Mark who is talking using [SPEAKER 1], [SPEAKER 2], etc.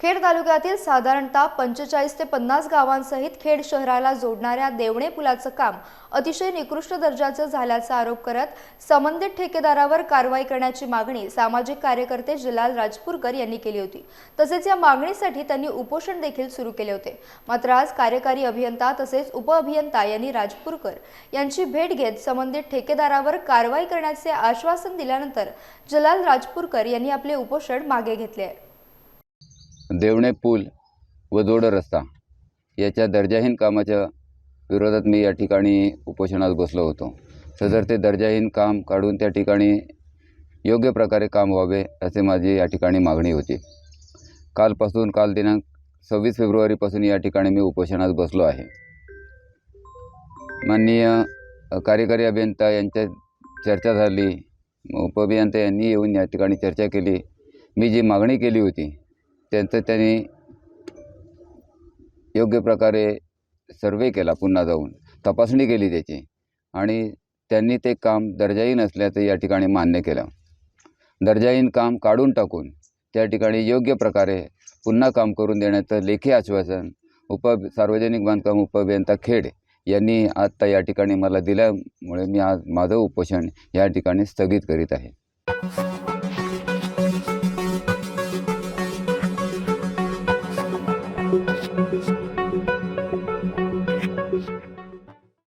[SPEAKER 1] खेड तालुक्यातील साधारणतः पंचेचाळीस ते पन्नास गावांसहित खेड शहराला जोडणाऱ्या देवणे पुलाचं काम अतिशय निकृष्ट दर्जाचं झाल्याचा आरोप करत संबंधित ठेकेदारावर कारवाई करण्याची मागणी सामाजिक कार्यकर्ते जलाल राजपूरकर यांनी केली होती. तसेच या मागणीसाठी त्यांनी उपोषण देखील सुरू केले होते. मात्र आज कार्यकारी अभियंता तसेच उपअभियंता यांनी राजपूरकर यांची भेट घेत संबंधित ठेकेदारावर कारवाई करण्याचे आश्वासन दिल्यानंतर जलाल राजपूरकर यांनी आपले उपोषण मागे घेतले आहे.
[SPEAKER 2] देवणे पूल व जोड रस्ता याच्या दर्जाहीन कामाच्या विरोधात मी या ठिकाणी उपोषणात बसलो होतो. सदर ते दर्जाहीन काम काढून त्या ठिकाणी योग्य प्रकारे काम व्हावे असे माझी या ठिकाणी मागणी होती. कालपासून काल दिनांक सव्वीस फेब्रुवारीपासून या ठिकाणी मी उपोषणात बसलो आहे. माननीय कार्यकारी अभियंता यांच्या चर्चा झाली उपअभियंता यांनी येऊन या ठिकाणी चर्चा केली. मी जी मागणी केली होती त्यांचं त्यांनी योग्य प्रकारे सर्वे केला पुन्हा जाऊन. तपासणी केली त्याची. आणि त्यांनी ते काम दर्जाहीन असल्याचं या ठिकाणी मान्य केलं. दर्जाहीन काम काढून टाकून त्या ठिकाणी योग्य प्रकारे पुन्हा काम करून देण्याचं लेखी आश्वासन उप सार्वजनिक बांधकाम उपअभियंता खेड यांनी आत्ता या ठिकाणी मला दिल्यामुळे मी आज माझं उपोषण या ठिकाणी स्थगित करीत आहे.